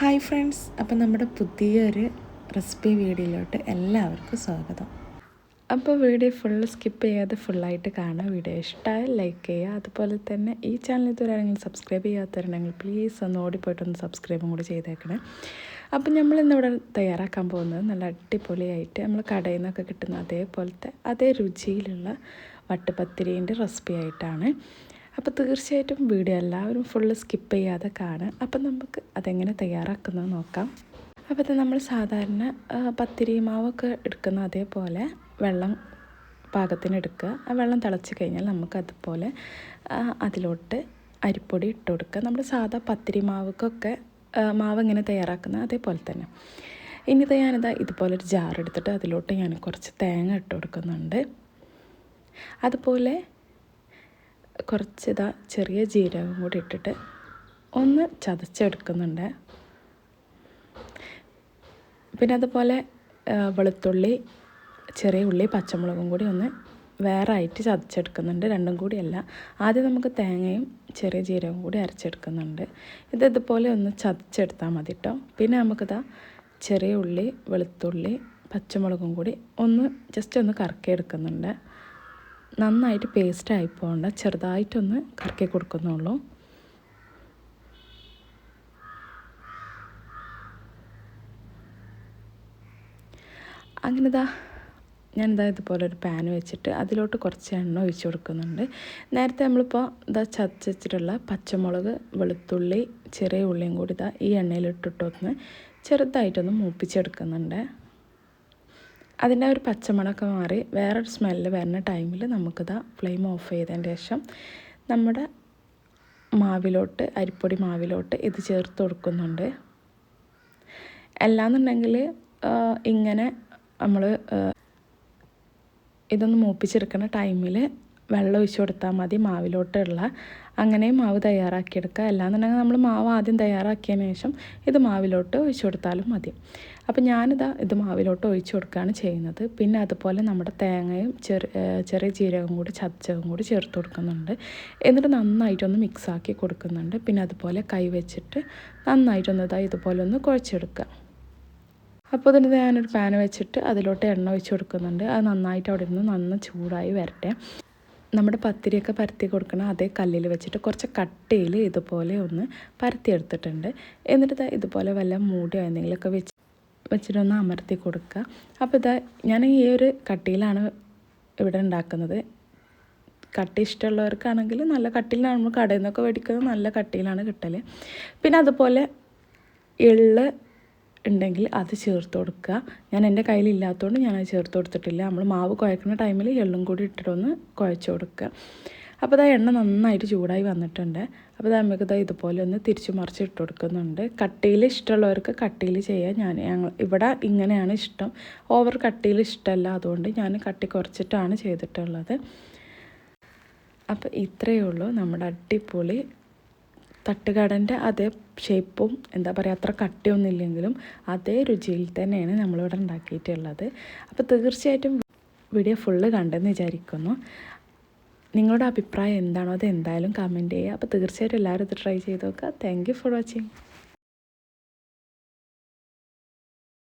Hi friends അപ്പം നമ്മുടെ പുതിയൊരു റെസിപ്പി വീഡിയോയിലോട്ട് എല്ലാവർക്കും സ്വാഗതം. അപ്പോൾ വീഡിയോ ഫുൾ സ്കിപ്പ് ചെയ്യാതെ ഫുള്ളായിട്ട് കാണുക. വീഡിയോ ഇഷ്ടമായ ലൈക്ക് ചെയ്യുക. അതുപോലെ തന്നെ ഈ ചാനൽ ഇതുവരെ ആരെങ്കിലും സബ്സ്ക്രൈബ് ചെയ്യാത്തവരുണ്ടെങ്കിൽ പ്ലീസ് ഒന്ന് ഓടിപ്പോയിട്ടൊന്ന് സബ്സ്ക്രൈബും കൂടി ചെയ്തേക്കണേ. അപ്പം നമ്മൾ ഇന്നിവിടെ തയ്യാറാക്കാൻ പോകുന്നത് നല്ല അടിപൊളിയായിട്ട് നമ്മൾ കടയിൽ നിന്നൊക്കെ കിട്ടുന്ന അതേപോലത്തെ അതേ രുചിയിലുള്ള വട്ടുപത്തിരീന്റെ റെസിപ്പി ആയിട്ടാണ്. അപ്പോൾ തീർച്ചയായിട്ടും വീഡിയോ എല്ലാവരും ഫുള്ള് സ്കിപ്പ് ചെയ്യാതെ കാണുക. അപ്പം നമുക്ക് അതെങ്ങനെ തയ്യാറാക്കുന്നത് നോക്കാം. അപ്പോൾ ഇത് നമ്മൾ സാധാരണ പത്തിരി മാവൊക്കെ എടുക്കുന്ന അതേപോലെ വെള്ളം പാകത്തിന് എടുക്കുക. ആ വെള്ളം തിളച്ച് കഴിഞ്ഞാൽ നമുക്ക് അതുപോലെ അതിലോട്ട് അരിപ്പൊടി ഇട്ട് കൊടുക്കുക. നമ്മൾ സാധാ പത്തിരി മാവൊക്കെ മാവ് ഇങ്ങനെ തയ്യാറാക്കുന്ന അതേപോലെ തന്നെ. ഇനിയിത് ഞാനിതാ ഇതുപോലൊരു ജാർ എടുത്തിട്ട് അതിലോട്ട് ഞാൻ കുറച്ച് തേങ്ങ ഇട്ട് കൊടുക്കുന്നുണ്ട്. അതുപോലെ കുറച്ച് ഇതാ ചെറിയ ജീരകം കൂടി ഇട്ടിട്ട് ഒന്ന് ചതച്ചെടുക്കുന്നുണ്ട്. പിന്നെ അതുപോലെ വെളുത്തുള്ളി ചെറിയ ഉള്ളി പച്ചമുളകും കൂടി ഒന്ന് വേറെ ആയിട്ട് ചതച്ചെടുക്കുന്നുണ്ട്. രണ്ടും കൂടിയല്ല. ആദ്യം നമുക്ക് തേങ്ങയും ചെറിയ ജീരകവും കൂടി അരച്ചെടുക്കുന്നുണ്ട്. ഇത് ഇതുപോലെ ഒന്ന് ചതച്ചെടുത്താൽ മതി കേട്ടോ പിന്നെ നമുക്കിതാ ചെറിയ ഉള്ളി വെളുത്തുള്ളി പച്ചമുളകും കൂടി ഒന്ന് ജസ്റ്റ് ഒന്ന് കറക്കിയെടുക്കുന്നുണ്ട്. നന്നായിട്ട് പേസ്റ്റ് ആയി പോകണ്ട. ചെറുതായിട്ടൊന്ന് കറക്കി കൊടുക്കുന്നുള്ളൂ. അങ്ങനെതാ ഞാനിതാ ഇതുപോലെ ഒരു പാൻ വെച്ചിട്ട് അതിലോട്ട് കുറച്ച് എണ്ണ ഒഴിച്ച് കൊടുക്കുന്നുണ്ട്. നേരത്തെ നമ്മളിപ്പോൾ ഇതാ ചതച്ചിട്ടുള്ള പച്ചമുളക് വെളുത്തുള്ളി ചെറിയ ഉള്ളിയും കൂടി ഇതാ ഈ എണ്ണയിലിട്ടിട്ടൊന്ന് ചെറുതായിട്ടൊന്ന് മൂപ്പിച്ചെടുക്കുന്നുണ്ട്. അതിന്റെ ഒരു പച്ചമണമൊക്കെ മാറി വേറൊരു സ്മെല്ല് വരുന്ന ടൈമിൽ നമുക്കിതാ ഫ്ലെയിം ഓഫ് ചെയ്തതിന് ശേഷം നമ്മുടെ മാവിലോട്ട് അരിപ്പൊടി മാവിലോട്ട് ഇത് ചേർത്ത് കൊടുക്കുന്നുണ്ട്. അല്ലാന്നുണ്ടെങ്കിൽ ഇങ്ങനെ നമ്മൾ ഇതൊന്ന് മൂപ്പിച്ചെടുക്കുന്ന ടൈമിൽ വെള്ളം ഒഴിച്ചു കൊടുത്താൽ മതി മാവിലോട്ടുള്ള. അങ്ങനെ മാവ് തയ്യാറാക്കിയെടുക്കുക. അല്ലാന്നുണ്ടെങ്കിൽ നമ്മൾ മാവ് ആദ്യം തയ്യാറാക്കിയതിന് ശേഷം ഇത് മാവിലോട്ട് ഒഴിച്ചു കൊടുത്താലും മതി. അപ്പോൾ ഞാനിതാ ഇത് മാവിലോട്ട് ഒഴിച്ചു കൊടുക്കുകയാണ് ചെയ്യുന്നത്. പിന്നെ അതുപോലെ നമ്മുടെ തേങ്ങയും ചെറിയ ചെറിയ ജീരകം കൂടി ചതച്ചതും കൂടി ചേർത്ത് കൊടുക്കുന്നുണ്ട്. എന്നിട്ട് നന്നായിട്ടൊന്ന് മിക്സാക്കി കൊടുക്കുന്നുണ്ട്. പിന്നെ അതുപോലെ കൈ വെച്ചിട്ട് നന്നായിട്ടൊന്ന് ഇതാ ഇതുപോലെ ഒന്ന് കുഴച്ചെടുക്കുക. അപ്പോൾ ഇതിന് ഞാനൊരു പാൻ വെച്ചിട്ട് അതിലോട്ട് എണ്ണ ഒഴിച്ച് കൊടുക്കുന്നുണ്ട്. അത് നന്നായിട്ട് അവിടെ നിന്ന് നന്ന ചൂടായി വരട്ടെ. നമ്മുടെ പത്തിരിയൊക്കെ പരത്തി കൊടുക്കണം. അതേ കല്ലിൽ വെച്ചിട്ട് കുറച്ച് കട്ടിയിൽ ഇതുപോലെ ഒന്ന് പരത്തി എടുത്തിട്ടുണ്ട്. എന്നിട്ട് ഇതുപോലെ വല്ല മൂടിയോ എന്തെങ്കിലുമൊക്കെ വെച്ച് വെച്ചിട്ടൊന്ന് അമർത്തി കൊടുക്കുക. അപ്പോൾ ഇതാ ഞാൻ ഈ ഒരു കട്ടിയിലാണ് ഇവിടെ ഉണ്ടാക്കുന്നത്. കട്ടി ഇഷ്ടമുള്ളവർക്കാണെങ്കിൽ നല്ല കട്ടിയിലാണ്. നമ്മൾ കടയിൽ നിന്നൊക്കെ മേടിക്കുന്നത് നല്ല കട്ടിയിലാണ് കിട്ടൽ പിന്നെ അതുപോലെ എള്ള് ഉണ്ടെങ്കിൽ അത് ചേർത്ത് കൊടുക്കുക. ഞാൻ എന്റെ കയ്യിലില്ലാത്തതുകൊണ്ട് ഞാൻ അത് ചേർത്ത് കൊടുത്തിട്ടില്ല. നമ്മൾ മാവ് കുഴക്കുന്ന ടൈമിൽ എള്ളും കൂടി ഇട്ടിട്ടൊന്ന് കുഴച്ച് കൊടുക്കുക. അപ്പോൾ ഇതാ എണ്ണ നന്നായിട്ട് ചൂടായി വന്നിട്ടുണ്ട്. അപ്പോൾ നമുക്ക് ഇതാ ഇതുപോലെ ഒന്ന് തിരിച്ചു മറിച്ച് ഇട്ട് കൊടുക്കുന്നുണ്ട്. കട്ടിയിൽ ഇഷ്ടമുള്ളവർക്ക് കട്ടിയിൽ ചെയ്യാം. ഞാൻ ഞങ്ങൾ ഇവിടെ ഇങ്ങനെയാണ് ഇഷ്ടം. ഓവർ കട്ടിയിൽ ഇഷ്ടമല്ല. അതുകൊണ്ട് ഞാൻ കട്ടി കുറച്ചിട്ടാണ് ചെയ്തിട്ടുള്ളത്. അപ്പോൾ ഇത്രയേ ഉള്ളൂ. നമ്മുടെ അടിപൊളി തട്ടുകടന്റെ അതേ ഷേപ്പും എന്താ പറയുക അത്ര കട്ടിയൊന്നുമില്ലെങ്കിലും അതേ രുചിയിൽ തന്നെയാണ് നമ്മളിവിടെ ഉണ്ടാക്കിയിട്ടുള്ളത്. അപ്പോൾ തീർച്ചയായിട്ടും വീഡിയോ ഫുള്ള് കണ്ടെന്ന് വിചാരിക്കുന്നു. നിങ്ങളുടെ അഭിപ്രായം എന്താണോ അത് എന്തായാലും കമന്റ് ചെയ്യുക. അപ്പോൾ തീർച്ചയായിട്ടും എല്ലാവരും ഇത് ട്രൈ ചെയ്ത് നോക്കുക. Thank for watching